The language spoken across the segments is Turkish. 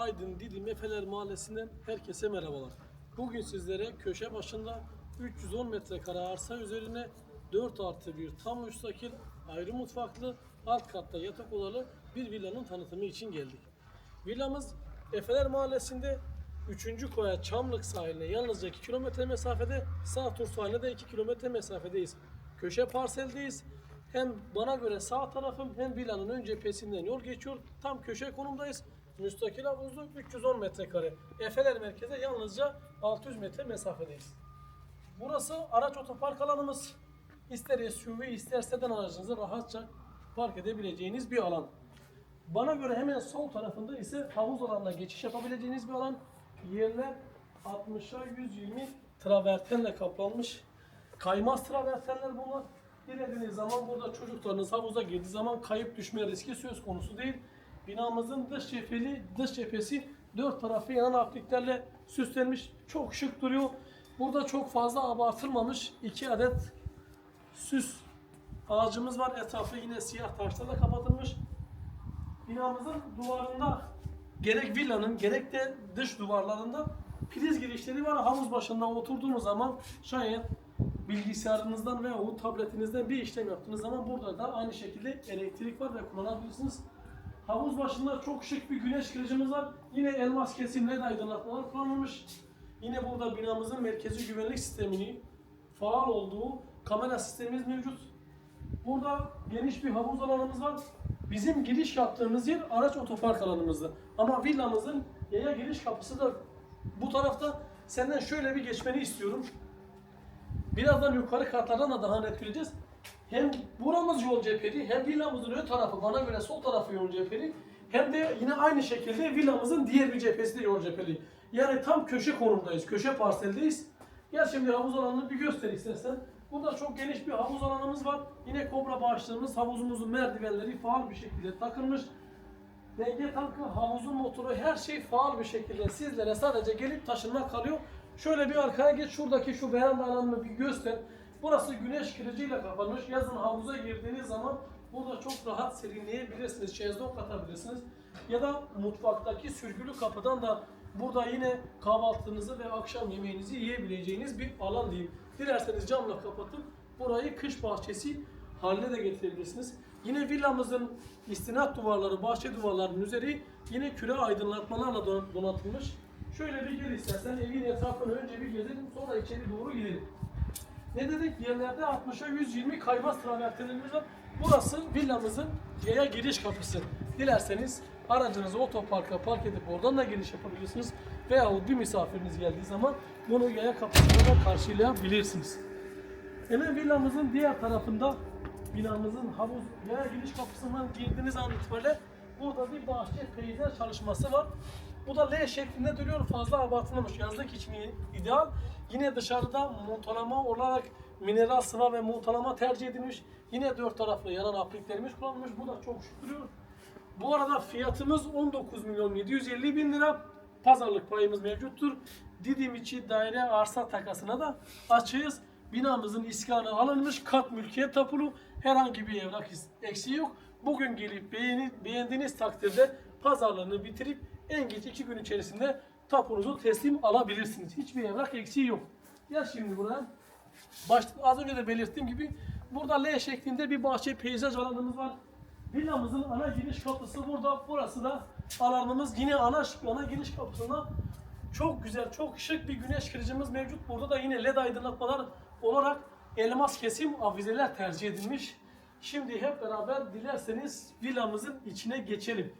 Aydın Didim Efeler Mahallesi'nden herkese merhabalar. Bugün sizlere köşe başında 310 metrekare arsa üzerine 4 artı 1 tam müstakil ayrı mutfaklı alt katta yatak odalı bir villanın tanıtımı için geldik. Villamız Efeler Mahallesi'nde 3. koya Çamlık sahiline yalnızca 2 kilometre mesafede, sağ tur sahiline de 2 kilometre mesafedeyiz. Köşe parseldeyiz. Hem bana göre sağ tarafım hem villanın ön cephesinden yol geçiyor. Tam köşe konumdayız. Müstakil havuzlu 310 metrekare. Efeler merkeze yalnızca 600 metre mesafedeyiz. Burası araç otopark alanımız. İster SUV ister sedan aracınızı rahatça park edebileceğiniz bir alan. Bana göre hemen sol tarafında ise havuz alanına geçiş yapabileceğiniz bir alan. Yerler 60'a 120 travertenle kaplanmış. Kaymaz travertenler bunlar. Dilediğiniz zaman burada çocuklarınız havuza girdiği zaman kayıp düşme riski söz konusu değil. Binamızın dış cepheli, dış cephesi dört tarafı yanan apliklerle süslenmiş. Çok şık duruyor. Burada çok fazla abartılmamış iki adet süs ağacımız var. Etrafı yine siyah taşlarla kapatılmış. Binamızın duvarında gerek villanın gerek de dış duvarlarında priz girişleri var. Havuz başında oturduğunuz zaman şayet bilgisayarınızdan veya tabletinizden bir işlem yaptığınız zaman burada da aynı şekilde elektrik var ve kullanabilirsiniz. Havuz başında çok şık bir güneş kılıcımız var. Yine elmas kesim led aydınlatmalar kullanılmış. Yine burada binamızın merkezi güvenlik sistemini faal olduğu kamera sistemimiz mevcut. Burada geniş bir havuz alanımız var. Bizim giriş yaptığımız yer araç otopark alanımızdı. Ama villamızın yaya giriş kapısı da bu tarafta. Senden şöyle bir geçmeni istiyorum. Birazdan yukarı katlardan da daha net göreceğiz. Hem buramız yol cepheli hem villamızın ön tarafı bana göre sol tarafı yol cepheli. Hem de yine aynı şekilde villamızın diğer bir cephesi de yol cepheli. Yani tam köşe konumdayız, köşe parseldeyiz. Gel şimdi havuz alanını bir göster istersen. Burada çok geniş bir havuz alanımız var. Yine kobra başlığımız, havuzumuzun merdivenleri faal bir şekilde takılmış. Denge tankı, havuzun motoru her şey faal bir şekilde sizlere sadece gelip taşınmak kalıyor. Şöyle bir arkaya geç şuradaki şu veranda alanını bir göster. Burası güneş kılıcıyla kapanmış. Yazın havuza girdiğiniz zaman burada çok rahat serinleyebilirsiniz. Şezlong atabilirsiniz. Ya da mutfaktaki sürgülü kapıdan da burada yine kahvaltınızı ve akşam yemeğinizi yiyebileceğiniz bir alan diyeyim. Dilerseniz camla kapatıp burayı kış bahçesi haline de getirebilirsiniz. Yine villamızın istinat duvarları, bahçe duvarlarının üzeri yine küre aydınlatmalarla don- donatılmış. Şöyle bir gel istersen evin etrafını önce bir gezelim sonra içeri doğru gidelim. Ne dedik? Yerlerde 60'a 120 kaymaz travertenlerimiz var. Burası villamızın yaya giriş kapısı. Dilerseniz aracınızı otoparka park edip oradan da giriş yapabilirsiniz. Veyahut bir misafiriniz geldiği zaman bunu yaya kapısına da karşılayabilirsiniz. Hemen villamızın diğer tarafında binamızın havuz yaya giriş kapısından girdiğiniz an itibariyle burada bir bahçe peyzaj çalışması var. Bu da L şeklinde duruyor. Fazla abartılmamış. Yazlık için ideal. Yine dışarıda montalama olarak mineral sıva ve montalama tercih edilmiş. Yine dört taraflı yanan apliklerimiz kullanılmış. Bu da çok duruyor. Bu arada fiyatımız 19 milyon 750 bin lira. Pazarlık payımız mevcuttur. Didim içi daire arsa takasına da açığız. Binamızın iskanı alınmış, kat mülkiyet tapulu. Herhangi bir evrak eksiği yok. Bugün gelip beğeni, beğendiğiniz takdirde pazarlığını bitirip en geç iki gün içerisinde tapunuzu teslim alabilirsiniz. Hiçbir evrak eksiği yok. Gel şimdi buraya. Başta, az önce de belirttiğim gibi burada L şeklinde bir bahçe peyzaj alanımız var. Villamızın ana giriş kapısı burada. Burası da alanımız. Yine ana, ana giriş kapısına çok güzel, çok şık bir güneş kırıcımız mevcut. Burada da yine led aydınlatmalar olarak elmas kesim avizeler tercih edilmiş. Şimdi hep beraber dilerseniz villamızın içine geçelim.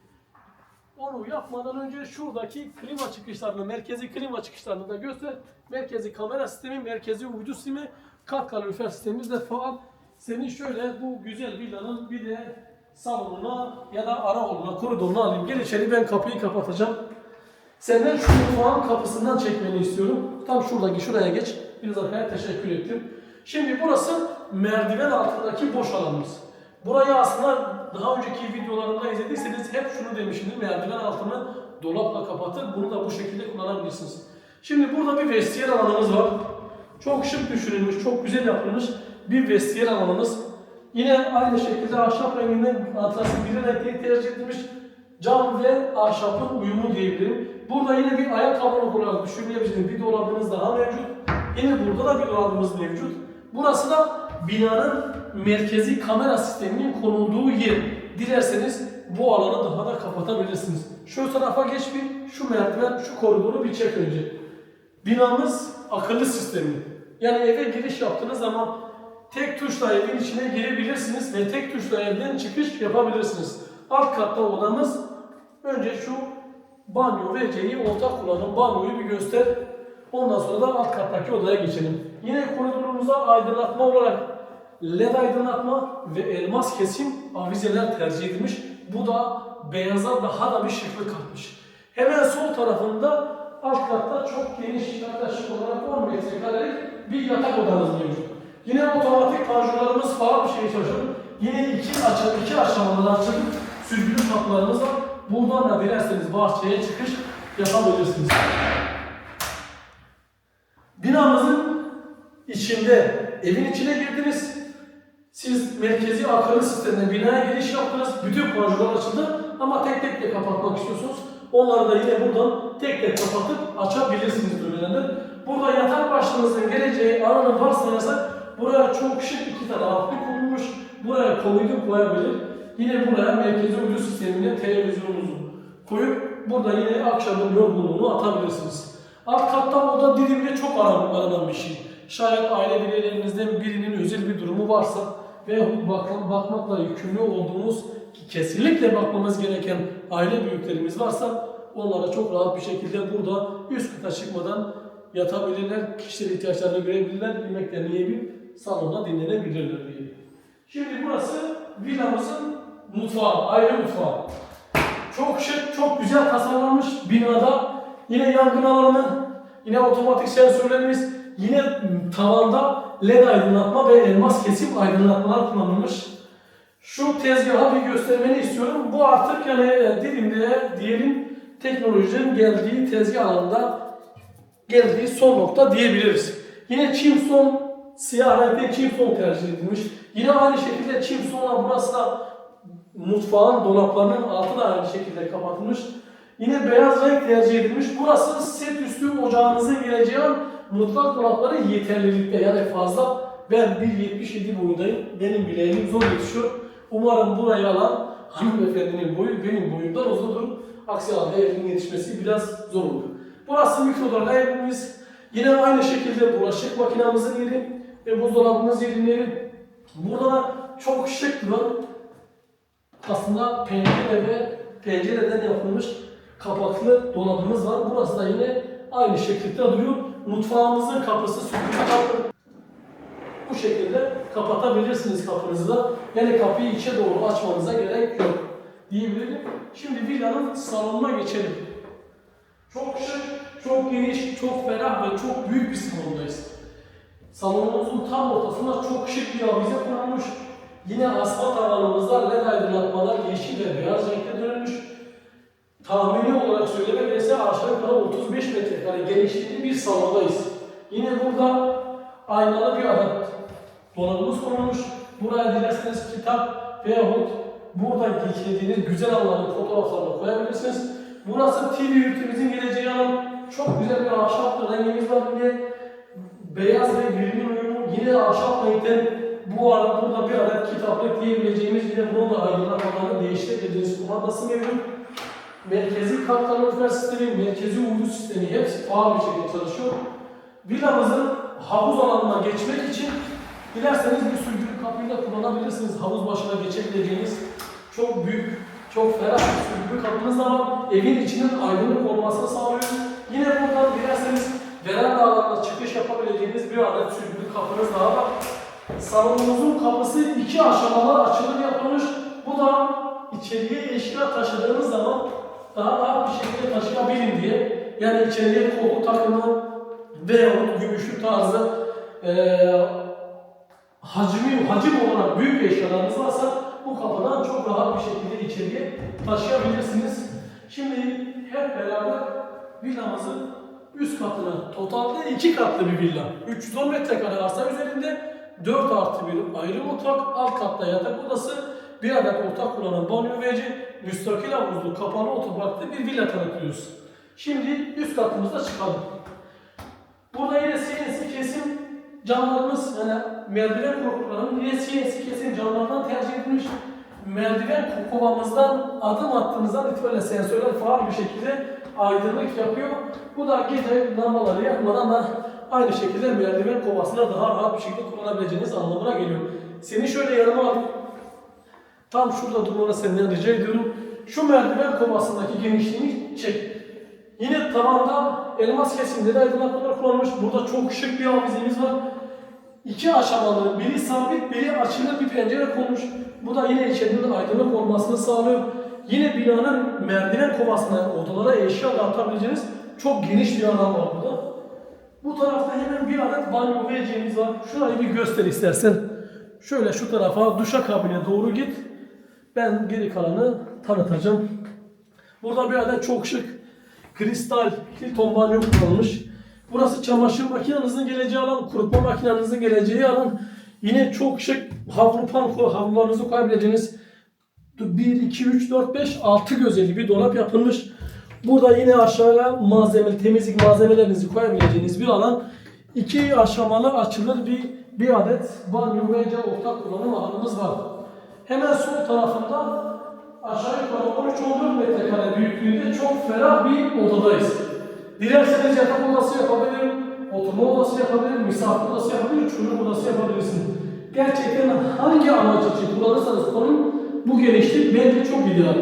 Onu yapmadan önce şuradaki klima çıkışlarını, merkezi klima çıkışlarını da göster. Merkezi kamera sistemi, merkezi uydu sistemi, kat kalorifer sistemimiz de faal. Senin şöyle bu güzel villanın bir de salonuna ya da ara oğluna, koridoruna alayım. Gel içeri ben kapıyı kapatacağım. Senden şu mutfağın kapısından çekmeni istiyorum. Tam şuradaki şuraya geç. Biraz arkaya teşekkür ettim. Şimdi burası merdiven altındaki boş alanımız. Burayı aslında daha önceki videolarımda izlediyseniz hep şunu demişimdir. Merdiven altını dolapla kapatır. Bunu da bu şekilde kullanabilirsiniz. Şimdi burada bir vestiyer alanımız var. Çok şık düşünülmüş, çok güzel yapılmış bir vestiyer alanımız. Yine aynı şekilde ahşap renginden atlası bir renkli tercih edilmiş. cam ve ahşapın uyumu diyebilirim. Burada yine bir ayakkabılık olarak düşünebilirsiniz. Bir dolabınız daha mevcut. Yine burada da bir dolabımız mevcut. Burası da binanın merkezi kamera sisteminin konulduğu yer. Dilerseniz bu alanı daha da kapatabilirsiniz. Şu tarafa geç bir, şu merdiven, şu koridoru bir çek önce. Binamız akıllı sistemli. Yani eve giriş yaptığınız zaman tek tuşla evin içine girebilirsiniz ve tek tuşla evden çıkış yapabilirsiniz. Alt katta odamız önce şu banyo ve ceyi ortak kullanım banyoyu bir göster. Ondan sonra da alt kattaki odaya geçelim. Yine koridorumuza aydınlatma olarak led aydınlatma ve elmas kesim avizeler tercih edilmiş. Bu da beyaza daha da bir şıklık katmış. Hemen sol tarafında alt katta çok geniş yaklaşık olarak 10 metrekarelik bir yatak odamız mevcut. Yine otomatik panjurlarımız falan bir şey çalışıyor. Yine iki açı, iki aşamalı açılıp sürgülü kapılarımız var. Buradan da dilerseniz bahçeye çıkış yapabilirsiniz. Binamızın içinde, evin içine girdiniz. Siz merkezi akıllı sistemden binaya giriş yaptınız. Bütün panjurlar açıldı ama tek tek de kapatmak istiyorsunuz. Onları da yine buradan tek tek kapatıp açabilirsiniz düğmelerden. Burada yatak başlığınızın geleceği alanı varsayarsak buraya çok şık iki tane hafif konulmuş. Buraya komodin koyabilir. Yine buraya merkezi uydu sistemine televizyonunuzu koyup burada yine akşamın yorgunluğunu atabilirsiniz. Alt katta oda dilimde çok aran- aranan bir şey. Şayet aile bireylerinizden birinin özel bir durumu varsa ve bak bakmakla yükümlü olduğumuz kesinlikle bakmamız gereken aile büyüklerimiz varsa onlara çok rahat bir şekilde burada üst kata çıkmadan yatabilirler, kişisel ihtiyaçlarını görebilirler, yemeklerini yiyebilir, salonda dinlenebilirler diye. Şimdi burası villamızın mutfağı, aile mutfağı. Çok şık, çok güzel tasarlanmış binada. Yine yangın alanı, yine otomatik sensörlerimiz, yine tavanda led aydınlatma ve elmas kesim aydınlatmalar kullanılmış. Şu tezgahı bir göstermeni istiyorum. Bu artık yani e, dilimde diyelim teknolojinin geldiği tezgah alanında geldiği son nokta diyebiliriz. Yine çimson, siyah renkte çimson tercih edilmiş. Yine aynı şekilde çimsonla burası da mutfağın dolaplarının altı da aynı şekilde kapatılmış. Yine beyaz renk tercih edilmiş. Burası set üstü ocağınızın geleceği an mutfak dolapları yeterlilikte yani fazla. Ben 1.77 boyundayım. Benim bileğim zor yetişiyor. Umarım burayı alan hanımefendinin boyu benim boyumdan uzundur. Aksi halde evin yetişmesi biraz zor olur. Burası mikrodalga evimiz. Yine aynı şekilde bulaşık makinamızın yeri ve buzdolabımız yeri. Burada da çok şık duran aslında pencere ve pencereden yapılmış kapaklı dolabımız var. Burası da yine aynı şekilde duruyor. Mutfağımızın kapısı sürgülü kapı. Bu şekilde kapatabilirsiniz kapınızı da. Yani kapıyı içe doğru açmanıza gerek yok diyebilirim. Şimdi villanın salonuna geçelim. Çok şık, çok geniş, çok ferah ve çok büyük bir salondayız. Salonumuzun tam ortasında çok şık bir avize konulmuş. Yine asma tavanımızda led aydınlatmalar yeşil ve beyaz renkte dönülmüş. Tahmini olarak söylemek gerekirse aşağı yukarı 35 metrekare genişliğinde bir salondayız. Yine burada aynalı bir adet dolabımız konulmuş. Buraya dilerseniz kitap veyahut burada geçirdiğiniz güzel anların fotoğraflarını koyabilirsiniz. Burası TV ünitümüzün geleceği alan. Çok güzel bir ahşap rengimiz var yine. Beyaz ve gri uyumu yine ahşap renkten bu arada burada bir adet kitaplık diyebileceğimiz yine bunun da aydınlatmalarını değiştirebileceğiniz kumandası mevcut. Merkezi kat kalorifer sistemi, merkezi uydu sistemi hepsi faal bir şekilde çalışıyor. Villamızın havuz alanına geçmek için dilerseniz bir sürgülü kapıyı da kullanabilirsiniz. Havuz başına geçebileceğiniz çok büyük, çok ferah bir sürgülü kapınız var. Evin içinin aydınlık olmasını sağlıyor. Yine buradan dilerseniz veranda alanına çıkış yapabileceğiniz bir adet sürgülü kapınız daha var. Salonumuzun kapısı iki aşamalı açılır yapılmış. Bu da içeriye eşya taşıdığınız zaman daha rahat bir şekilde taşıyabilin diye. Yani içeriye koltuk takımı veyahut gümüşlü tarzı eee hacmi, hacim olarak büyük eşyalarınız varsa bu kapıdan çok rahat bir şekilde içeriye taşıyabilirsiniz. Şimdi hep beraber villamızın üst katını, totalde iki katlı bir villa. 310 metrekare arsa üzerinde 4 artı bir ayrı mutfak, alt katta yatak odası bir adet ortak kullanım banyo verici, müstakil havuzlu, kapalı otoparklı bir villa tanıtıyoruz. Şimdi üst katımızda çıkalım. Burada yine CNC kesim camlarımız yani merdiven korkuluklarının yine CNC kesim camlardan tercih edilmiş. Merdiven kovamızdan adım attığınızdan itibaren sensörler faal bir şekilde aydınlık yapıyor. Bu da gece lambaları yakmadan da aynı şekilde merdiven kovasına daha rahat bir şekilde kullanabileceğiniz anlamına geliyor. Seni şöyle yanıma alayım. Tam şurada durmanı senden rica ediyorum. Şu merdiven kovasındaki genişliğini çek. Yine tavanda elmas kesimleri aydınlatmalar kullanılmış. Burada çok şık bir avizemiz var. İki aşamalı, biri sabit, biri açılır bir pencere konmuş. Bu da yine içerinin aydınlık olmasını sağlıyor. Yine binanın merdiven kovasına, odalara eşya atabileceğiniz çok geniş bir alan var burada. Bu tarafta hemen bir adet banyo vereceğimiz var. Şurayı bir göster istersen. Şöyle şu tarafa duşakabine doğru git. Ben geri kalanı tanıtacağım. Burada bir adet çok şık kristal Hilton banyo kullanılmış. Burası çamaşır makinenizin geleceği alan, kurutma makinenizin geleceği alan. Yine çok şık havlu panko havlularınızı koyabileceğiniz 1, 2, 3, 4, 5, 6 gözeli bir dolap yapılmış. Burada yine aşağıya malzeme, temizlik malzemelerinizi koyabileceğiniz bir alan. İki aşamalı açılır bir, bir adet banyo ve ortak kullanım alanımız var. Hemen sol tarafında aşağı yukarı 13-14 metrekare büyüklüğünde çok ferah bir odadayız. Dilerseniz yatak odası yapabilirim, oturma odası yapabilirim, misafir odası yapabilirim, çocuk odası yapabilirsiniz. Gerçekten hangi amaç için kullanırsanız kullanın bu genişlik bence çok ideal.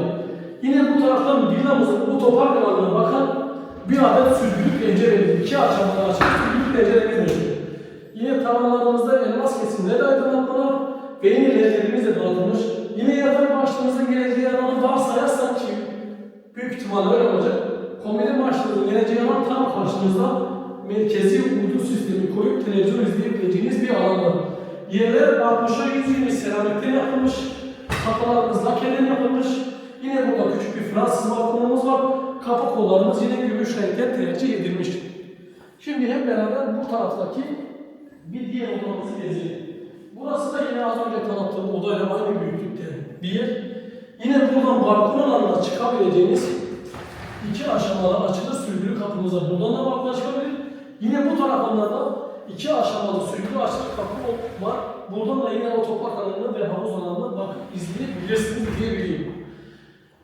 Yine bu taraftan villamızın otopark alanına bakan bir adet sürgülü penceremiz, iki aşamalı açık sürgülü penceremiz. Yine tavanlarımızda elmas kesimleri aydınlatmalar ve yine ledlerimizle donatılmış. Yine yatak başlığımızın geleceği alanı varsayarsak ki büyük ihtimalle öyle olacak. Komedi başlığının geleceği alan tam karşımızda merkezi uydu sistemi koyup televizyon izleyebileceğiniz bir alan var. Yerler 60'a 120 seramikten yapılmış. Kapılarımız lakeden yapılmış. Yine burada küçük bir Fransız balkonumuz var. Kapı kollarımız yine gümüş renkten tercih edilmiş. Şimdi hep beraber bu taraftaki bir diğer odamızı gezelim. Burası da yine az önce tanıttığım odayla aynı büyüklükte bir yer. Yine buradan balkon alanına çıkabileceğiniz iki aşamalı açılı sürgülü kapımız var. Buradan da balkona çıkabilir. Yine bu tarafında da iki aşamalı sürgülü açılı kapı var. Buradan da yine otopark alanına ve havuz alanına bakıp izleyebilirsiniz diyebiliyorum.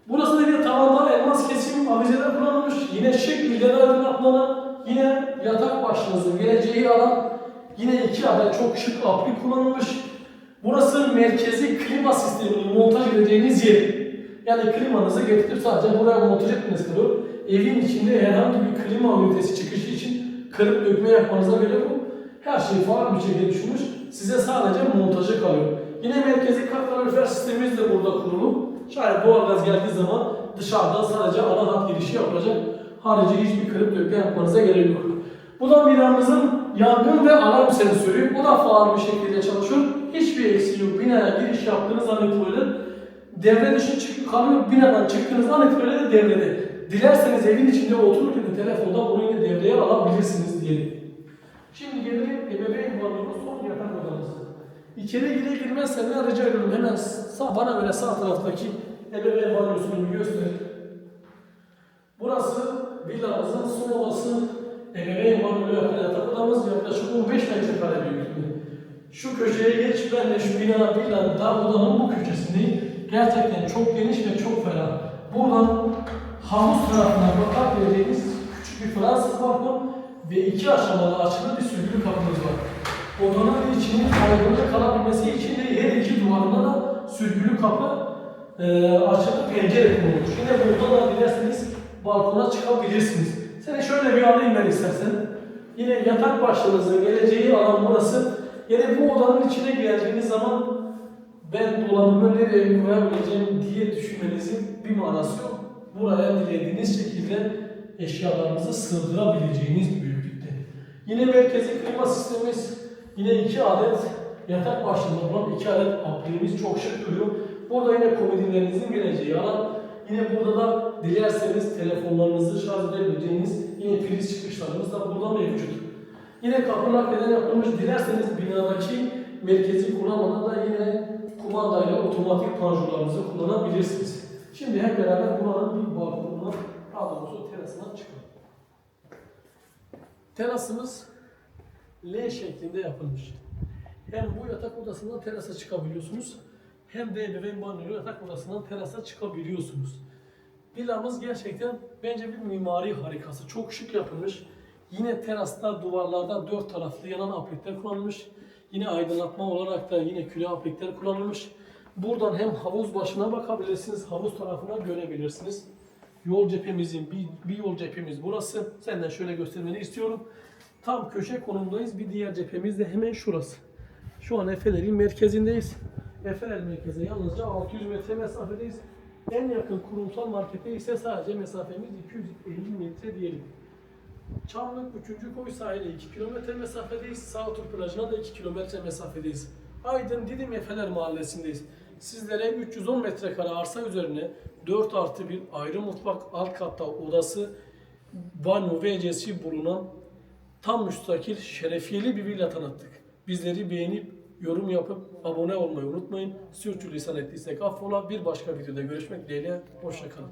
Burası da yine tavanda elmas kesim avizeler kullanılmış. Yine şık ileri aydınlatmalı. Yine yatak başınızın geleceği alan. Yine iki adet çok şık apli kullanılmış. Burası merkezi klima sisteminin montaj edeceğiniz yer. Yani klimanızı getirip sadece buraya montaj etmeniz kalıyor. Evin içinde herhangi bir klima ünitesi çıkışı için kırıp dökme yapmanıza gerek yok. Her şey faal bir şekilde düşünmüş. Size sadece montajı kalıyor. Yine merkezi kalorifer sistemimiz de burada kurulu. Şayet doğalgaz geldiği zaman dışarıdan sadece ana hat girişi yapılacak. Harici hiçbir kırıp dökme yapmanıza gerek yok. Bu da binamızın yangın ve alarm sensörü. Bu da faal bir şekilde çalışıyor. Hiçbir eksiği yok. Binaya giriş yaptığınız an itibariyle devre dışı çıkıp kalıyor. Binadan çıktığınız an itibariyle de devrede. Dilerseniz evin içinde otururken de telefonda bunu yine devreye alabilirsiniz diyelim. Şimdi gelelim ebeveyn banyomuz son yatak odamız. İçeri girer girmez senden rica ediyorum hemen sağ, bana böyle sağ taraftaki ebeveyn bir göster. Burası villamızın son odası. Ebeveyn yatak odamız yaklaşık 15 metrekare büyüklüğünde. Şu köşeye geç ben de şu bina villanın dar odanın bu köşesindeyim. Gerçekten çok geniş ve çok ferah. Buradan havuz tarafına bakabileceğiniz küçük bir Fransız balkon ve iki aşamalı açılı bir sürgülü kapımız var. Odanın içinin aydınlık kalabilmesi için de her iki duvarında da sürgülü kapı e, açılı pencere konulmuş. Yine burada da dilerseniz balkona çıkabilirsiniz. Seni şöyle bir alayım ben istersen. Yine yatak başlığınızın geleceği alan burası. Yine bu odanın içine geldiğiniz zaman ben dolabımı nereye koyabileceğim diye düşünmenizin bir manası yok. Buraya dilediğiniz şekilde eşyalarınızı sığdırabileceğiniz büyüklükte. Yine merkezi klima sistemimiz, yine iki adet yatak başlığında bulunan iki adet apliğimiz çok şık duruyor. Burada yine komodinlerinizin geleceği alan, yine burada da dilerseniz telefonlarınızı şarj edebileceğiniz yine priz çıkışlarımız da burada mevcut. Yine kapı nakleden yapılmış, dilerseniz binadaki merkezi kullanmadan da yine kumandayla otomatik panjurlarınızı kullanabilirsiniz. Şimdi hep beraber buranın bir balkonuna, daha doğrusu terasına çıkalım. Terasımız L şeklinde yapılmış. Hem bu yatak odasından terasa çıkabiliyorsunuz, hem de ebeveyn banyolu yatak odasından terasa çıkabiliyorsunuz. Villamız gerçekten bence bir mimari harikası. Çok şık yapılmış. Yine terasta duvarlarda dört taraflı yanan aplikler kullanılmış. Yine aydınlatma olarak da yine küre aplikler kullanılmış. Buradan hem havuz başına bakabilirsiniz, havuz tarafına görebilirsiniz. Yol cephemizin bir, bir yol cephemiz burası. Senden şöyle göstermeni istiyorum. Tam köşe konumdayız. Bir diğer cephemiz de hemen şurası. Şu an Efeler'in merkezindeyiz. Efeler merkeze yalnızca 600 metre mesafedeyiz. En yakın kurumsal markete ise sadece mesafemiz 250 metre diyelim. Çamlık 3. Koy sahile 2 kilometre mesafedeyiz. Sağtur plajına da 2 kilometre mesafedeyiz. Aydın Didim Efeler mahallesindeyiz. Sizlere 310 metrekare arsa üzerine 4 artı bir ayrı mutfak alt katta odası, banyo WC'si bulunan tam müstakil şerefiyeli bir villa tanıttık. Bizleri beğenip yorum yapıp abone olmayı unutmayın. Sürçülisan ettiysek affola. Bir başka videoda görüşmek dileğiyle. Hoşçakalın.